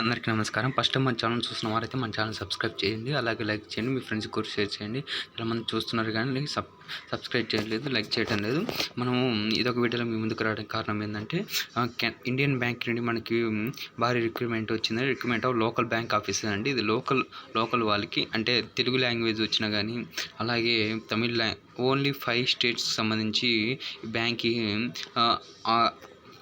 అందరికీ నమస్కారం. ఫస్ట్ మన ఛానల్ చూసిన వారైతే మన ఛానల్ సబ్స్క్రైబ్ చేయండి. అలాగే లైక్ చేయండి. మీ ఫ్రెండ్స్ కూడా షేర్ చేయండి. చాలామంది చూస్తున్నారు కానీ సబ్ సబ్స్క్రైబ్ చేయలేదు లైక్ చేయడం లేదు. మనము ఇదొక వీడియోలో మీ ముందుకు రావడానికి కారణం ఏంటంటే ఇండియన్ బ్యాంక్ నుండి మనకి భారీ రిక్రూట్మెంట్ వచ్చింది. Recruitment of local bank officer అండి. ఇది లోకల్ లోకల్ వాళ్ళకి అంటే తెలుగు లాంగ్వేజ్ వచ్చినా కానీ అలాగే తమిళ్ లా ఓన్లీ ఫైవ్ స్టేట్స్ సంబంధించి బ్యాంక్కి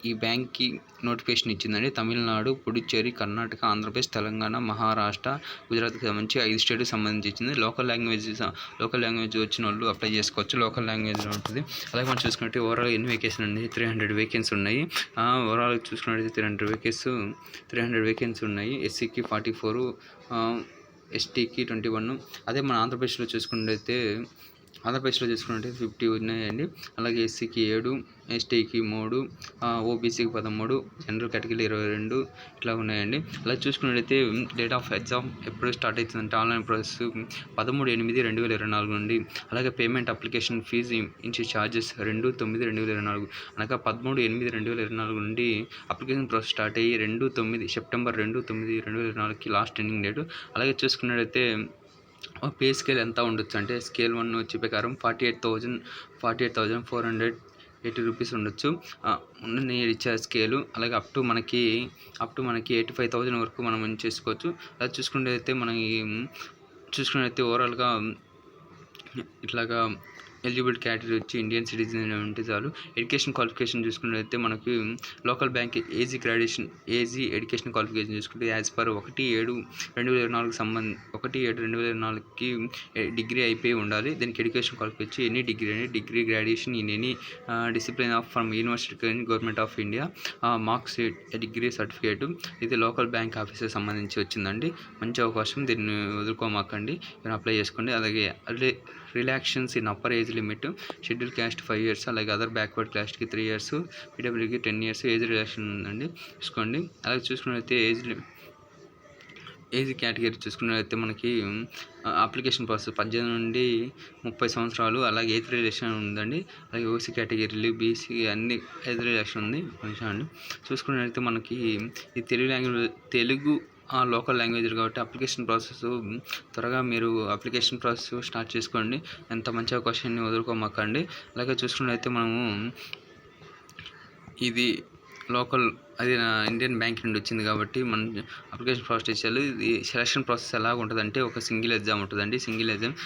ఈ బ్యాంక్కి నోటిఫికేషన్ ఇచ్చిందండి. తమిళనాడు పుదుచ్చేరి కర్ణాటక ఆంధ్రప్రదేశ్ తెలంగాణ మహారాష్ట్ర గుజరాత్కి సంబంధించి ఐదు స్టేట్కి సంబంధించి ఇచ్చింది. లోకల్ లాంగ్వేజ్ లోకల్ లాంగ్వేజ్ వచ్చిన వాళ్ళు అప్లై చేసుకోవచ్చు. లోకల్ లాంగ్వేజ్లో ఉంటుంది. అలాగే మనం చూసుకుంటే ఓవరాల్ ఎన్ని వేకెన్సీ ఉన్నాయి? త్రీ హండ్రెడ్ వేకెన్సీ ఉన్నాయి. ఓవరాల్ చూసుకున్నట్టయితే three hundred vacancies three hundred vacancy ఉన్నాయి. ఎస్సీకి ఫార్టీ ఫోర్ ఎస్టీకి ట్వంటీ వన్ అదే మన ఆంధ్రప్రదేశ్లో చూసుకున్నట్టయితే ఆంధ్రప్రదేశ్లో చూసుకున్నట్టయితే ఫిఫ్టీ ఉన్నాయండి. అలాగే ఎస్సీకి ఏడు ఎస్టీకి మూడు ఓబీసీకి పదమూడు జనరల్ కేటగిరీ ఇరవై రెండు ఇట్లా ఉన్నాయండి. అలా చూసుకున్నట్టయితే డేట్ ఆఫ్ ఎగ్జామ్ ఎప్పుడు స్టార్ట్ అవుతుందంటే ఆన్లైన్ ప్రాసెస్ పదమూడు ఎనిమిది రెండు వేల ఇరవై నాలుగు నుండి అలాగే పేమెంట్ అప్లికేషన్ ఫీజు ఇంచి ఛార్జెస్ రెండు తొమ్మిది రెండు వేల ఇరవై నాలుగు అనగా పదమూడు ఎనిమిది రెండు వేల ఇరవై నాలుగు నుండి అప్లికేషన్ ప్రాసెస్ స్టార్ట్ అయ్యి రెండు తొమ్మిది సెప్టెంబర్ రెండు తొమ్మిది రెండు వేల ఇరవై నాలుగుకి లాస్ట్ ఎండింగ్ డేట్. అలాగే చూసుకున్నట్టయితే పే స్కేల్ ఎంత ఉండొచ్చు? అంటే స్కేల్ వన్ వచ్చే ప్రకారం forty eight thousand forty eight thousand four hundred eighty rupees ఉండొచ్చు. నేను ఇచ్చే స్కేలు అలాగే అప్ టు మనకి అప్ టు మనకి ఎయిటీ ఫైవ్ థౌజండ్ వరకు మనం ఏం చేసుకోవచ్చు. అలా చూసుకుంటే అయితే మనకి చూసుకున్నట్టయితే ఓవరాల్గా ఇట్లాగా ఎలిజిబుల్ కేటగిరీ వచ్చి ఇండియన్ సిటిజన్ ఉంటే చాలు. ఎడ్యుకేషన్ క్వాలిఫికేషన్ చూసుకున్నట్లయితే మనకి local bank age graduation age education qualification చూసుకుంటే యాజ్ పర్ ఒకటి ఏడు రెండు వేల ఇరవై నాలుగు సంబంధ ఒకటి ఏడు రెండు వేల ఇరవై నాలుగుకి డిగ్రీ అయిపోయి ఉండాలి. దీనికి ఎడ్యుకేషన్ క్వాలిఫికేషన్ వచ్చి ఎనీ డిగ్రీ అని degree graduation in any discipline of from university government of India marks degree certificate ఇది లోకల్ బ్యాంక్ ఆఫీసర్ సంబంధించి వచ్చిందండి. మంచి అవకాశం దీన్ని వదులుకోమాకండి. మీరు అప్లై చేసుకోండి. అలాగే అదే relaxations in upper age limit schedule caste five years అలాగే అదర్ బ్యాక్వర్డ్ క్యాస్ట్కి త్రీ ఇయర్స్ పీడబ్ల్యూకి టెన్ ఇయర్స్ ఏజ్ రిలాక్షన్ ఉందండి. చూసుకోండి. అలాగే చూసుకున్నట్లయితే ఏజ్ ఏజ్ కేటగిరీ చూసుకున్నట్లయితే మనకి అప్లికేషన్ ప్రాసెస్ పద్దెనిమిది నుండి ముప్పై సంవత్సరాలు అలాగే ఏజ్ రిలేషన్ ఉందండి. అలాగే ఓసీ కేటగిరీలు బీసీ అన్ని ఏజ్ రిలేషన్ ఉంది. కొంచెం అండి చూసుకున్నట్లయితే మనకి ఈ Telugu language Telugu local language కాబట్టి అప్లికేషన్ ప్రాసెస్ త్వరగా మీరు అప్లికేషన్ ప్రాసెస్ స్టార్ట్ చేసుకోండి. ఎంత మంచి అవకాశాన్ని వదులుకోమాకండి. అలాగే చూసుకున్నట్లయితే మనము ఇది లోకల్ అది ఇండియన్ బ్యాంక్ నుండి వచ్చింది కాబట్టి మనం అప్లికేషన్ ప్రాసెస్ చేయాలి ఇది సెలక్షన్ ప్రాసెస్ ఎలాగ ఉంటుందంటే ఒక సింగిల్ ఎగ్జామ్ ఉంటుందండి. Single exam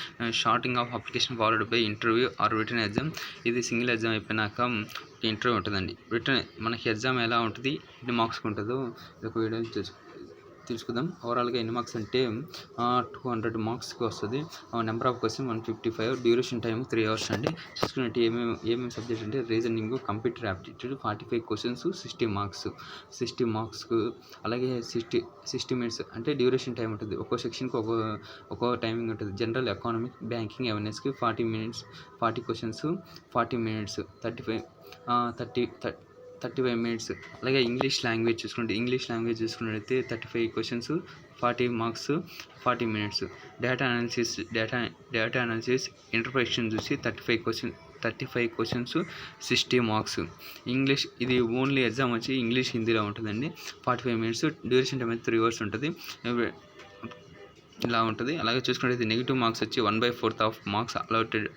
shorting of application forward by interview or written exam. ఇది సింగిల్ ఎగ్జామ్ అయిపోయినాక ఇంటర్వ్యూ ఉంటుందండి. రిటర్న్ మనకి ఎగ్జామ్ ఎలా ఉంటుంది ఎన్ని మార్క్స్కి ఉంటుందో ఇది ఒక వీడియో తెలుసు తెలుసుకుందాం. ఓవరాల్గా ఎన్ని మార్క్స్ అంటే టూ హండ్రెడ్ మార్క్స్కి వస్తుంది. Number of question one fifty five duration time three hours అండి. చూసుకున్నట్టు ఏమేమి ఏమేమి సబ్జెక్ట్ అంటే reasoning computer aptitude forty five questions sixty marks sixty మార్క్స్కు అలాగే సిక్స్టీ సిక్స్టీ మినిట్స్ అంటే డ్యూరేషన్ టైం ఉంటుంది. ఒక్కో సెక్షన్కి ఒక్కో ఒక్కో టైమింగ్ ఉంటుంది. General economic banking అవేర్నెస్కి forty minutes forty questions forty minutes thirty five thirty thirty thirty five minutes అలాగే English language చూసుకుంటే ఇంగ్లీష్ లాంగ్వేజ్ చూసుకున్నట్లయితే thirty five questions forty marks forty minutes data analysis data data analysis interpretation చూసి thirty five question thirty five questions sixty marks English ఇది only exam వచ్చి English హిందీలో ఉంటుందండి. Forty five minutes duration time అయితే three hours ఉంటుంది. ఇలా ఉంటుంది. అలాగే చూసుకున్నట్లయితే నెగిటివ్ మార్క్స్ వచ్చి one by fourth of marks allotted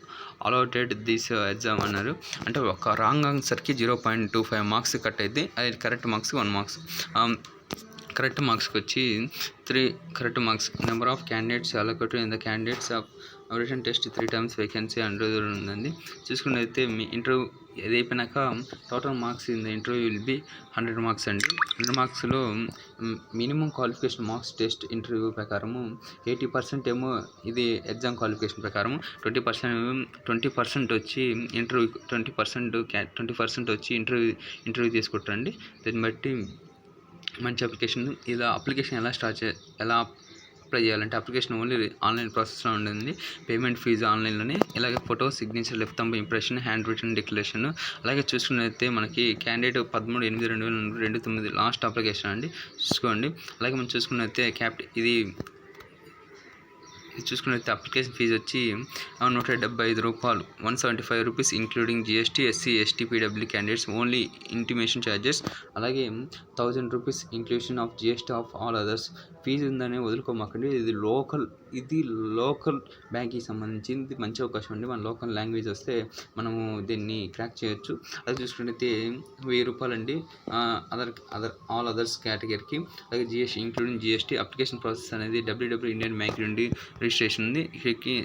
allotted this exam అన్నారు. అంటే ఒక wrong ఆన్సర్కి zero point two five marks cut అయితే అది correct marks one marks correct మార్క్స్కి వచ్చి three correct marks. Number of candidates allocated in the candidates of written test three times vacancy under ఉందండి. చూసుకున్నట్లయితే మీ ఇంటర్వ్యూ ఇది అయిపోయినాక total marks in the interview will be hundred marks అండి. Hundred మార్క్స్లో minimum qualification marks test interview ప్రకారము eighty percent ఏమో ఇది exam qualification ప్రకారం ట్వంటీ పర్సెంట్ ట్వంటీ పర్సెంట్ వచ్చి ఇంటర్వ్యూ ట్వంటీ పర్సెంట్ క్యా ట్వంటీ పర్సెంట్ వచ్చి ఇంటర్వ్యూ ఇంటర్వ్యూ తీసుకుంటారండి దాన్ని బట్టి మంచి అప్లికేషన్ ఇలా అప్లికేషన్ ఎలా స్టార్ట్ చే ఎలా అప్లై చేయాలంటే అప్లికేషన్ ఓన్లీ ఆన్లైన్ ప్రాసెస్లో ఉంటుంది పేమెంట్ ఫీజు ఆన్లైన్లోనే ఇలాగే photo signature left thumb impression handwritten declaration అలాగే చూసుకున్నైతే మనకి క్యాండిడేట్ పదమూడు ఎనిమిది రెండు వేల రెండు తొమ్మిది లాస్ట్ అప్లికేషన్ అండి. చూసుకోండి. అలాగే మనం చూసుకున్నైతే క్యాప్ ఇది చూసుకున్నట్లయితే అప్లికేషన్ ఫీజు వచ్చి నూట డెబ్బై ఐదు రూపాయలు. One seventy five rupees including GST SC ST PW candidates only intimation charges అలాగే thousand rupees inclusion of GST of all others fee ఉందని వదులుకోమాకండి. ఇది లోకల్ ఇది లోకల్ బ్యాంకింగ్ సంబంధించింది మంచి అవకాశం అండి. మన లోకల్ లాంగ్వేజ్ వస్తే మనము దీన్ని క్రాక్ చేయొచ్చు. అది చూసుకున్నట్లయితే వెయ్యి రూపాయలండి. అదర్ అదర్ ఆల్ అదర్స్ కేటగిరీకి అలాగే GST including GST application process అనేది డబ్ల్యూడబ్ల్యూ ఇండియన్ బ్యాంక్ నుండి రిజిస్ట్రేషన్ ఉంది. ఇక్కడికి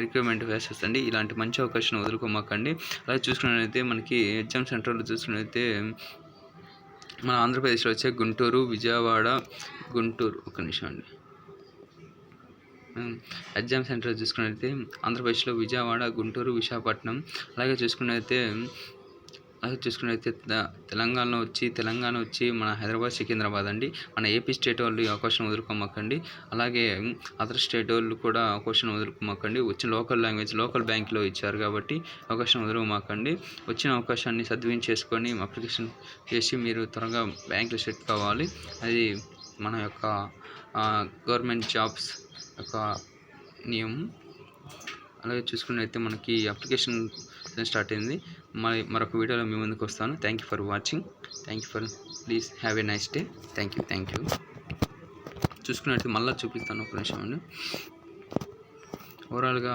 రిక్రూట్మెంట్ వేసెస్ అండి. ఇలాంటి మంచి అవకాశం వదులుకోమాకండి. అలాగే చూసుకున్నట్లయితే మనకి ఎగ్జామ్ సెంటర్లో చూసుకున్నట్లయితే మన ఆంధ్రప్రదేశ్లో వచ్చే గుంటూరు విజయవాడ గుంటూరు ఒక నిమిషం అండి. ఎగ్జామ్ సెంటర్ చూసుకున్నట్లయితే ఆంధ్రప్రదేశ్లో విజయవాడ గుంటూరు విశాఖపట్నం. అలాగే చూసుకున్నట్లయితే అలాగే చూసుకున్నట్లయితే తెలంగాణ తెలంగాణలో వచ్చి తెలంగాణ వచ్చి మన హైదరాబాద్ సికింద్రాబాద్ అండి. మన ఏపీ స్టేట్ వాళ్ళు అవకాశం వదులుకోమాకండి. అలాగే అదర్ స్టేట్ వాళ్ళు కూడా అవకాశం వదులుకోమాకండి. వచ్చిన లోకల్ లాంగ్వేజ్ లోకల్ బ్యాంక్లో ఇచ్చారు కాబట్టి అవకాశం వదులుకోమాకండి. వచ్చిన అవకాశాన్ని సద్వినియోగం చేసుకొని అప్లికేషన్ చేసి మీరు త్వరగా బ్యాంక్లో సెట్ కావాలి. అది మన యొక్క గవర్నమెంట్ జాబ్స్ యొక్క నియమం. అలాగే చూసుకున్నట్లయితే మనకి అప్లికేషన్ స్టార్ట్ అయింది. మరి మరొక వీడియోలో మీ ముందుకు వస్తాను. Thank you for watching thank you for please have a nice day thank you thank you చూసుకున్నట్టు మళ్ళీ చూపిస్తాను ఒక నిమిషం అండి ఓవరాల్గా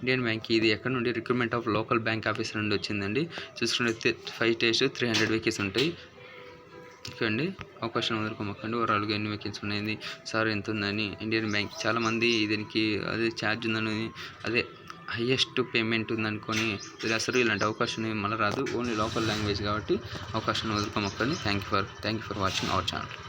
ఇండియన్ బ్యాంక్ ఇది ఎక్కడ నుండి? Recruitment of local bank officer నుండి వచ్చిందండి. చూసుకున్నట్లయితే five days three hundred vacancy ఉంటాయి. ఓకే అండి అవకాశం ఓ ఓవరాల్గా ఎన్ని వెకెన్సీ ఉన్నాయి సార్ ఎంత ఉందని ఇండియన్ బ్యాంక్ చాలామంది దీనికి అదే ఛార్జ్ ఉందని అదే హయ్యెస్ట్ పేమెంట్ ఉందనుకొని వదిలేస్తారు. ఇలాంటి అవకాశం మళ్ళీ రాదు. ఓన్లీ లోకల్ లాంగ్వేజ్ కాబట్టి అవకాశం వదులుకోమాకండి thank you for thank you for watching our channel